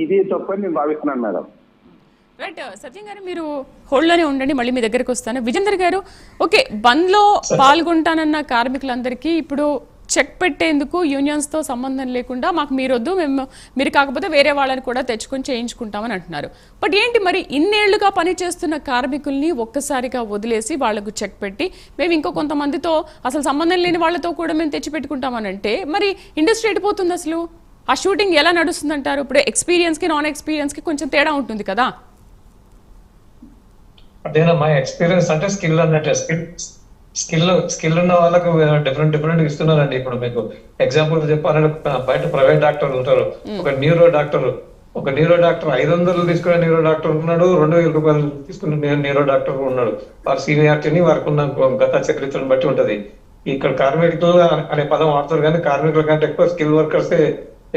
ఇది తప్పని నేను భావిస్తున్నాను మేడం. రైట్ uh, సత్యం గారు మీరు హోల్డ్లోనే ఉండండి మళ్ళీ మీ దగ్గరకు వస్తాను. విజేందర్ గారు ఓకే బంద్లో పాల్గొంటానన్న కార్మికులందరికీ ఇప్పుడు చెక్ పెట్టేందుకు యూనియన్స్తో సంబంధం లేకుండా మాకు మీరొద్దు మేము మీరు కాకపోతే వేరే వాళ్ళని కూడా తెచ్చుకొని చేయించుకుంటామని అంటున్నారు. బట్ ఏంటి మరి ఇన్నేళ్ళుగా పనిచేస్తున్న కార్మికుల్ని ఒక్కసారిగా వదిలేసి వాళ్ళకు చెక్ పెట్టి మేము ఇంకో కొంతమందితో అసలు సంబంధం లేని వాళ్ళతో కూడా మేము తెచ్చిపెట్టుకుంటామని అంటే మరి ఇండస్ట్రీ ఎడిపోతుంది అసలు? ఆ షూటింగ్ ఎలా నడుస్తుంది అంటారు ఇప్పుడు ఎక్స్పీరియన్స్కి నాన్ ఎక్స్పీరియన్స్కి కొంచెం తేడా ఉంటుంది కదా? అదేనా ఎక్స్పీరియన్స్ అంటే స్కిల్ అన్నట్టే. స్కిల్ స్కిల్ స్కిల్ ఉన్న వాళ్ళకు డిఫరెంట్ డిఫరెంట్ ఇస్తున్నారండి. ఇప్పుడు మీకు ఎగ్జాంపుల్ చెప్పాలంటే బయట ప్రైవేట్ డాక్టర్ ఉంటారు. ఒక న్యూరో డాక్టర్ ఒక న్యూరో డాక్టర్ ఐదు వందలు తీసుకునే న్యూరో డాక్టర్ ఉన్నాడు రెండు వేల రూపాయలు తీసుకునే న్యూరో డాక్టర్ ఉన్నాడు. వారి సీనియారిటీని వారికి ఉన్న గత చరిత్రను బట్టి ఉంటది. ఇక్కడ కార్మికులు అనే పదం వాడుతారు కానీ కార్మికుల కంటే ఎక్కువ స్కిల్ వర్కర్స్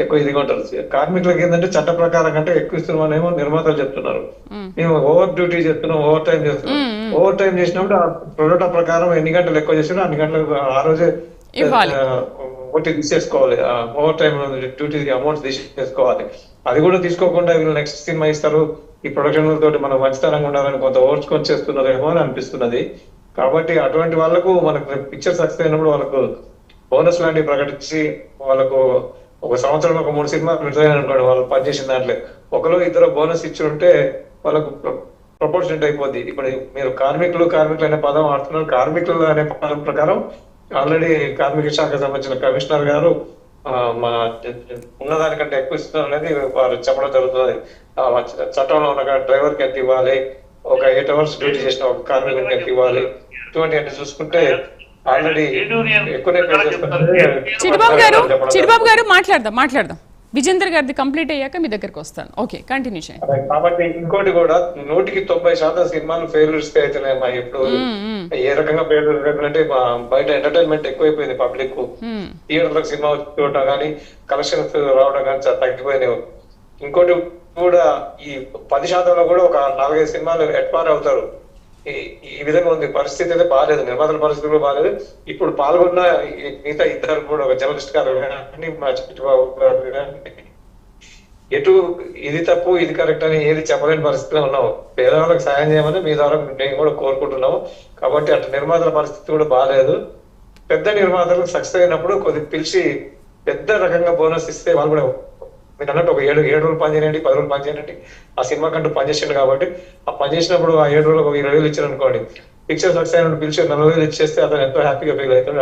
ఎక్కువ ఇదిగా ఉంటారు. కార్మికులకు ఏంటంటే చట్ట ప్రకారం కంటే ఎక్కువ ఇస్తున్నామనేమో నిర్మాతలు చెప్తున్నారు. మేము. ఓవర్ డ్యూటీ చేస్తున్నాం ఓవర్ టైం చేస్తున్నాం. ఓవర్ టైం చేసినప్పుడు ఆ ప్రోటోటా ప్రకారం ఎన్ని గంటలు ఎక్కువ చేసినా అన్ని గంటలు ఆ రోజే. ఒకటి తీసేసుకోవాలి. ఓవర్ టైం డ్యూటీ అమౌంట్ తీసేసుకోవాలి. అది కూడా తీసుకోకుండా వీళ్ళు నెక్స్ట్ సినిమా ఇస్తారు. ఈ ప్రొడక్షన్ తోటి మనం మంచితనంగా ఉండాలని కొంత ఓర్చుకొని చేస్తున్నారేమో అని అనిపిస్తున్నది. కాబట్టి అటువంటి వాళ్ళకు మనకు పిక్చర్ సక్సెస్ అయినప్పుడు వాళ్ళకు బోనస్ లాంటివి ప్రకటించి వాళ్ళకు ఒక సంవత్సరం ఒక మూడు సినిమా అయ్యాను అనుకోండి వాళ్ళు పనిచేసిన దాంట్లో. ఒకరు ఇద్దరు బోనస్ ఇచ్చి ఉంటే వాళ్ళకు ప్రపోర్షనట్ అయిపోద్ది. ఇప్పుడు మీరు కార్మికులు కార్మికులు అనే పదం ఆడుతున్నారు కార్మికులు అనే పదం ప్రకారం ఆల్రెడీ కార్మిక శాఖకు సంబంధించిన కమిషనర్ గారు మా ఉన్నదానికంటే ఎక్కువ ఇస్తున్నారు అనేది వారు చెప్పడం జరుగుతుంది. ఆ, చట్టంలో ఉన్న డ్రైవర్కి ఎంత ఇవ్వాలి? ఒక ఎయిట్ అవర్స్ డ్యూటీ చేసిన ఒక కార్మికుడికి ఎంత ఇవ్వాలి? ఇటువంటి అన్ని చూసుకుంటే ఆల్రెడీ ఎక్కువనే. చిరుబాబు గారు చిరుబాబు గారు మాట్లాడదాం మాట్లాడదాం. విజేందర్ గారిది కంప్లీట్ అయ్యాక మీ దగ్గరికి వస్తాను. ఓకే కంటిన్యూ చేయండి. కాబట్టి ఇంకోటి కూడా నూటికి తొంభై శాతం సినిమాలు ఫెయిల్యూర్స్ అవుతున్నాయి మా ఇప్పుడు ఏ రకంగా ఫెయిల్యూర్ అంటే బయట ఎంటర్టైన్మెంట్ ఎక్కువైపోయింది పబ్లిక్. థియేటర్లకు సినిమా చూడటం కానీ కలెక్షన్స్ రావడం కానీ చాలా తగ్గిపోయినాయి. ఇంకోటి కూడా ఈ పది శాతంలో కూడా ఒక నాలుగైదు సినిమాలు ఎక్స్పైర్ అవుతారు. ఈ- ఈ విధంగా ఉంది. పరిస్థితి అయితే బాగాలేదు నిర్మాతల పరిస్థితి కూడా బాగాలేదు ఇప్పుడు పాల్గొన్న మిగతా ఇద్దరు కూడా ఒక జర్నలిస్ట్ గారు కానీ మా చిట్టుబాబు గారు కానీ ఎటు ఇది తప్పు ఇది కరెక్ట్ అని ఏది చెప్పలేని పరిస్థితిలో ఉన్నావు పేదవాళ్ళకి సాయం చేయమని మీ ద్వారా మేము కూడా కోరుకుంటున్నాము. కాబట్టి అటు నిర్మాతల పరిస్థితి కూడా బాగాలేదు పెద్ద నిర్మాతలకు సక్సెస్ అయినప్పుడు కొద్ది పిలిచి పెద్ద రకంగా బోనస్ ఇస్తే వాళ్ళు కూడా మీరు అన్నట్టు ఒక ఏడు ఏడు రోజులు పని చేయండి పది రోజులు పని చేయండి ఆ సినిమా కంటూ పని చేసిండు కాబట్టి ఆ పని చేసినప్పుడు ఆ ఏడు రోజులకు ఒక ఇరవై వేలు ఇచ్చారు అనుకోండి. పిక్చర్ సక్సెస్ అయినప్పుడు పిలిచి నలభై వేలు ఇచ్చేస్తే అతను ఎంతో హ్యాపీగా ఫీల్ అవుతాడు.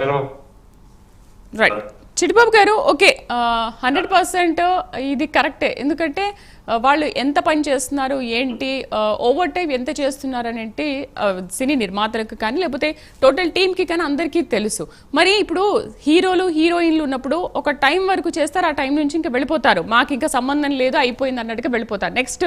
నేను రైట్ చిటిబాబు గారు ఓకే హండ్రెడ్ పర్సెంట్ ఇది కరెక్టే. ఎందుకంటే వాళ్ళు ఎంత పని చేస్తున్నారు ఏంటి ఓవర్ టైం ఎంత చేస్తున్నారు అనేటి సినీ నిర్మాతలకు కానీ లేకపోతే టోటల్ టీంకి కానీ అందరికీ తెలుసు. మరి ఇప్పుడు హీరోలు హీరోయిన్లు ఉన్నప్పుడు ఒక టైం వరకు చేస్తారు ఆ టైం నుంచి ఇంకా వెళ్ళిపోతారు. మాకు ఇంకా సంబంధం లేదు అయిపోయింది అన్నట్టుగా వెళ్ళిపోతారు. నెక్స్ట్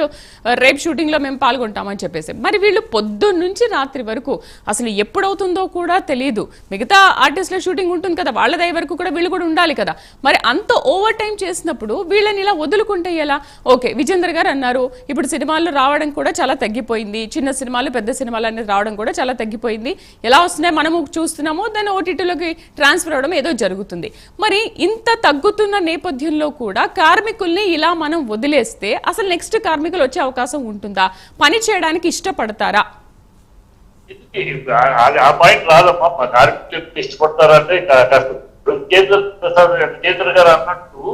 రేపు షూటింగ్లో మేము పాల్గొంటామని చెప్పేసి. మరి వీళ్ళు పొద్దున్న నుంచి రాత్రి వరకు అసలు ఎప్పుడవుతుందో కూడా తెలియదు మిగతా ఆర్టిస్టుల షూటింగ్ ఉంటుంది కదా వాళ్ళ దయ వరకు కూడా వీళ్ళు కూడా ఉండాలి కదా. మరి అంత ఓవర్ టైం చేసినప్పుడు వీళ్ళని ఇలా వదులుకుంటే ఎలా? ఓకే విజేందర్ గారు అన్నారు. ఇప్పుడు సినిమాలు రావడం కూడా చాలా తగ్గిపోయింది. చిన్న సినిమాలు పెద్ద సినిమాలు అనేది రావడం కూడా చాలా తగ్గిపోయింది. ఎలా వస్తున్నాయి మనము చూస్తున్నాము దాన్ని ఓటీటీలోకి ట్రాన్స్ఫర్ అవడం ఏదో జరుగుతుంది. మరి ఇంత తగ్గుతున్న నేపథ్యంలో కూడా కార్మికుల్ని ఇలా మనం వదిలేస్తే అసలు నెక్స్ట్ కార్మికులు వచ్చే అవకాశం ఉంటుందా? పని చేయడానికి ఇష్టపడతారా? ఆ పాయింట్ రాదమ్మా. కార్మికులు ఇష్టపడతారంటే కేంద్ర ప్రసాద్ కేంద్ర గారు అన్నట్టు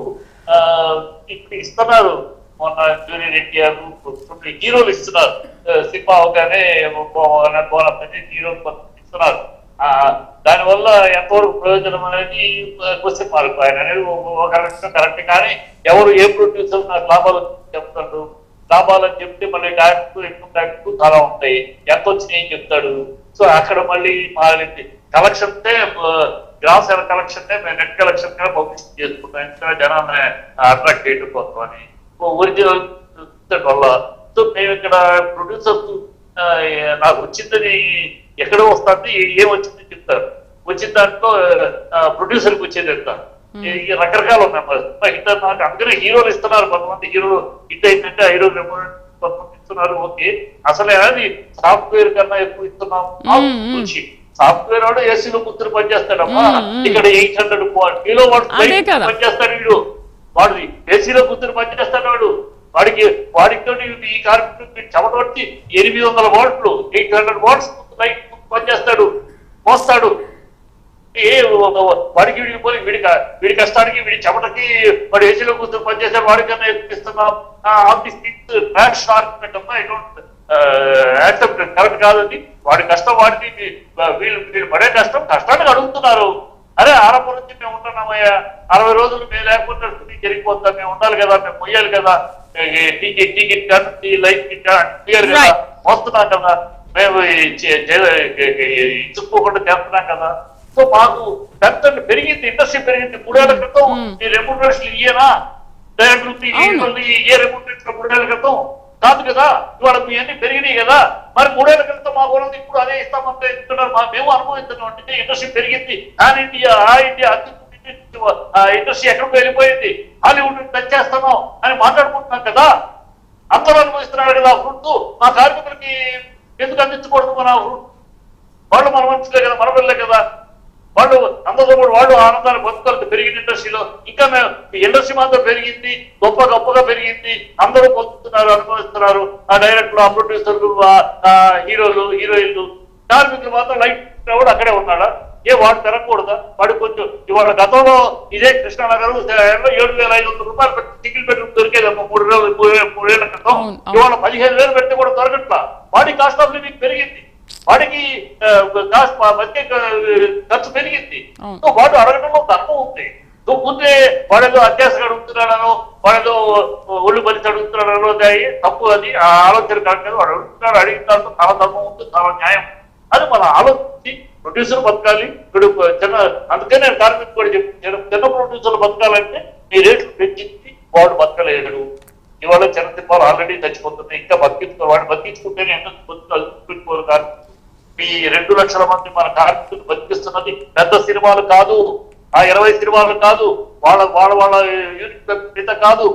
ఇప్పుడు ఇస్తున్నారు. మొన్న జూనియర్ ఎన్టీఆర్ హీరోలు ఇస్తున్నారు. ఆ, సినిమా అవగానే బోనస్ హీరో ఇస్తున్నారు. ఆ, దానివల్ల ఎంతవరకు ప్రయోజనం అనేది క్వశ్చన్ మార్క్ ఆయన అనేది ఒక- రకంగా కరెక్ట్ కానీ ఎవరు ఏ ప్రొడ్యూసర్ నాకు లాభాలు చెప్తాడు. లాభాలు అని చెప్తే మళ్ళీ డైరెక్ట్ ఇన్కమ్ ట్యాక్స్ చాలా ఉంటాయి. ఎంత వచ్చినాయి ఏం చెప్తాడు. సో అక్కడ మళ్ళీ మారింది. Collection gross collection net collection కూడా పబ్లిష్ చేసుకుంటాం. ఇంకా జనాన్ని అట్రాక్ట్ చేయడం కోసం అని. ఒరిజినల్ వల్ల సో మేము ఇక్కడ ప్రొడ్యూసర్స్ నాకు వచ్చిందని ఎక్కడ వస్తుంది ఏం వచ్చిందని చెప్తారు. వచ్చిన దాంట్లో ప్రొడ్యూసర్కి వచ్చేది ఎంత ఈ రకరకాలు ఉన్నాయి. హిట్ నాకు అందుకనే హీరోలు ఇస్తున్నారు. కొంతమంది హీరోలు హిట్ అయిందంటే హీరో కొంతమంది ఇస్తున్నారు. ఓకే. అసలే అది సాఫ్ట్వేర్ కన్నా ఎక్కువ ఇస్తున్నాం. వచ్చి సాఫ్ట్వేర్ వాడు ఏసీలో కూర్చొని పనిచేస్తాడమ్మా. ఇక్కడ ఎయిట్ హండ్రెడ్. పనిచేస్తాడు వీడు. వాడు ఏసీలో కూర్చొని పనిచేస్తాడు వాడు. వాడికి వాడితో ఈ కార్మికుడు చెమట వచ్చి ఎనిమిది వందల వోల్ట్లు ఎయిట్ హండ్రెడ్ వోల్ట్స్ లైట్ పనిచేస్తాడు. మోస్తాడు. ఏ వాడికి వీడికి పోయి వీడి వీడి కష్టానికి వీడి చెమటకి వాడు ఏసీలో కూర్చొని పనిచేసాడు వాడికన్నా ఇస్తున్నాం. ఆఫ్ దిస్ ఆర్గ్యుమెంట్ అమ్మా ఐ డోంట్ యాక్సెప్ట్ కరెక్ట్ కాదండి. వాడి కష్టం వాడికి వీళ్ళు వీళ్ళు పడే కష్టం కష్టానికి అడుగుతున్నారు. అరే ఆరంభం నుంచి మేము ఉంటున్నామయ్యా అరవై రోజులు మేము లేకుండా డ్యూటీ జరిగిపోతాం మేము ఉండాలి కదా మేము మొయ్యాలి కదా. టికెట్ టికెట్ కానీ లైఫ్ క్లియర్ కదా Right. మోస్తున్నాం కదా. మేము ఇచ్చుకోకుండా చేస్తున్నాం కదా. సో మాకు పెద్ద పెరిగింది ఇండస్ట్రీ పెరిగింది. మూడేళ్ళ క్రితం ఈ రెమ్యూనరేషన్ ఇయ్యేనా. ఏ రెమ్యూనరేషన్ మూడేళ్ళ క్రితం? కాదు కదా? ఇవాళ మీ అన్ని పెరిగినాయి కదా? మరి మూడేళ్ళ క్రితం మా గోడలు ఇప్పుడు అదే ఇస్తామంటే ఇస్తున్నారు మా మేము అనుభవిస్తున్నాం. అంటే ఇండస్ట్రీ పెరిగింది. ఆన్ ఇండియా ఆ ఇండియా ఇండస్ట్రీ ఎక్కడికి వెళ్ళిపోయింది. హాలీవుడ్ టచ్ అని మాట్లాడుకుంటున్నాం కదా? అందరూ అనుభవిస్తున్నారు కదా వృత్తు? మా కార్మికులకి ఎందుకు అందించకూడదు మన ఫ్రూట్ వాళ్ళు మన మనుషులే కదా మన పిల్లలే కదా. వాళ్ళు అందరితో కూడా వాళ్ళు ఆనందాన్ని బతుకలు పెరిగింది. ఇండస్ట్రీలో ఇంకా మేము ఇండస్ట్రీ మాత్రం పెరిగింది. గొప్ప గొప్పగా పెరిగింది. అందరూ పొందుతున్నారు అనుభవిస్తున్నారు. ఆ డైరెక్టర్లు ఆ ప్రొడ్యూసర్లు ఆ హీరోలు హీరోయిన్లు కార్మికులు మాత్రం లైఫ్ కూడా అక్కడే ఉన్నాడా? ఏ వాడు పెరగకూడదా వాడు కొంచెం ఇవాళ గతంలో ఇదే కృష్ణానగర్ ఏడు వేల ఐదు వందల రూపాయలు పెట్టి టికెట్ పెట్టి దొరికేది అమ్మ. మూడు వేలు మూడు- మూడేళ్ళ క్రితం. ఇవాళ పదిహేను వేలు పెడితే కూడా దొరకట్లా. వాడి కాస్ట్ ఆఫ్ లివింగ్ పెరిగింది. వాడికి బతికే ఖర్చు పెరిగింది. సో వాడు అడగడంలో ధర్మం ఉంది. ముందే వాడేదో అత్యాసగా అడుగుతున్నాడనో వాడేదో ఒళ్ళు బలిసి అడుగుతున్నాడనో అది తప్పు అది ఆ ఆలోచన కాదు కదా వాడు అడుగుతున్నాడు అడిగిన దాంట్లో చాలా ధర్మం ఉంది చాలా న్యాయం. అది మనం ఆలోచించి ప్రొడ్యూసర్ బతకాలి. ఇప్పుడు చిన్న అందుకే నేను కార్మిక కూడా చెప్పి చిన్న ప్రొడ్యూసర్లు బతకాలంటే మీ రేట్లు పెంచింది వాడు బతకలేడు. ఇవాళ చిన్న సినిమాలు ఆల్రెడీ చచ్చిపోతున్నాయి ఇంకా బతికించుకో వాడు బతికించుకుంటేనే ఎందుకు బతికించుకోరు కార్మికులు ఈ రెండు లక్షల మంది మన కార్మికులు బతికిస్తున్నది పెద్ద సినిమాలు కాదు. ఆ ఇరవై సినిమాలు కాదు. వాళ్ళ వాళ్ళ వాళ్ళ యూనిట్ మీద కాదు.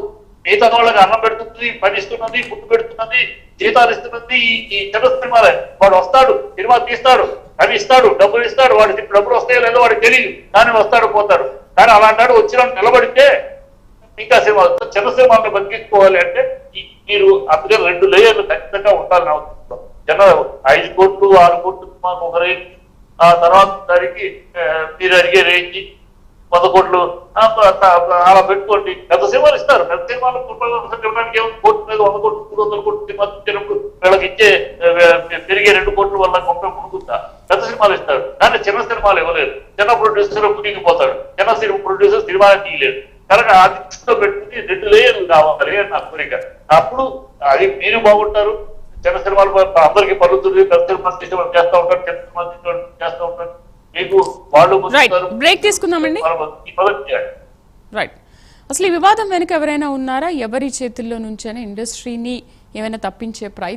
మిగతా వాళ్ళకి అన్నం పెడుతుంది పనిస్తున్నది గుడ్డు పెడుతున్నది జీతాలు ఇస్తున్నది ఈ- ఈ చిన్న సినిమాలే. వాడు వస్తాడు సినిమా తీస్తాడు అవి ఇస్తాడు డబ్బులు ఇస్తాడు వాడికి డబ్బులు వస్తాయో లేదో వాడికి తెలియదు కానీ వస్తాడు పోతాడు. కానీ అలాంటి వచ్చిన నిలబడితే ఇంకా సినిమా చిన్న సినిమాలను బతికించుకోవాలి అంటే మీరు అందుకే రెండు లేయర్లు ఖచ్చితంగా ఉండాలని నా జన ఐదు కోట్లు ఆరు కోట్లు మాకు ఒక రేంజ్ ఆ తర్వాత దానికి మీరు అడిగే రేంజ్ వంద కోట్లు. ఆ, అలా పెట్టుకోండి. పెద్ద సినిమాలు ఇస్తారు. పెద్ద సినిమాలు ముప్పై ఇవ్వడానికి మీద వంద కోట్లు మూడు వందల కోట్లు సినిమా ఇచ్చినప్పుడు వీళ్ళకి ఇచ్చే పెరిగే రెండు కోట్ల వల్ల గొప్ప మునుగుతా పెద్ద సినిమాలు ఇస్తారు. కానీ చిన్న సినిమాలు ఇవ్వలేదు చిన్న ప్రొడ్యూసర్ మునిగిపోతాడు చిన్న సినిమా ప్రొడ్యూసర్ సినిమా తీయలేదు కనుక అది దృష్టిలో పెట్టుకుని రెండు లేయర్లు కావాలి అని నా కోరిక. అప్పుడు అది మీరు బాగుంటారు. చిన్న సినిమాలు అందరికీ సినిమాలు తీసే వాళ్ళు చేస్తూ ఉంటారు వాళ్ళు చేస్తూ ఉంటారు. మీకు వాళ్ళు. బ్రేక్ తీసుకుందామండి. రైట్ అసలు ఈ వివాదం వెనుక ఎవరైనా ఉన్నారా? ఎవరి చేతుల్లో నుంచైనా? ఇండస్ట్రీని ఏమైనా తప్పించే ప్రయత్నం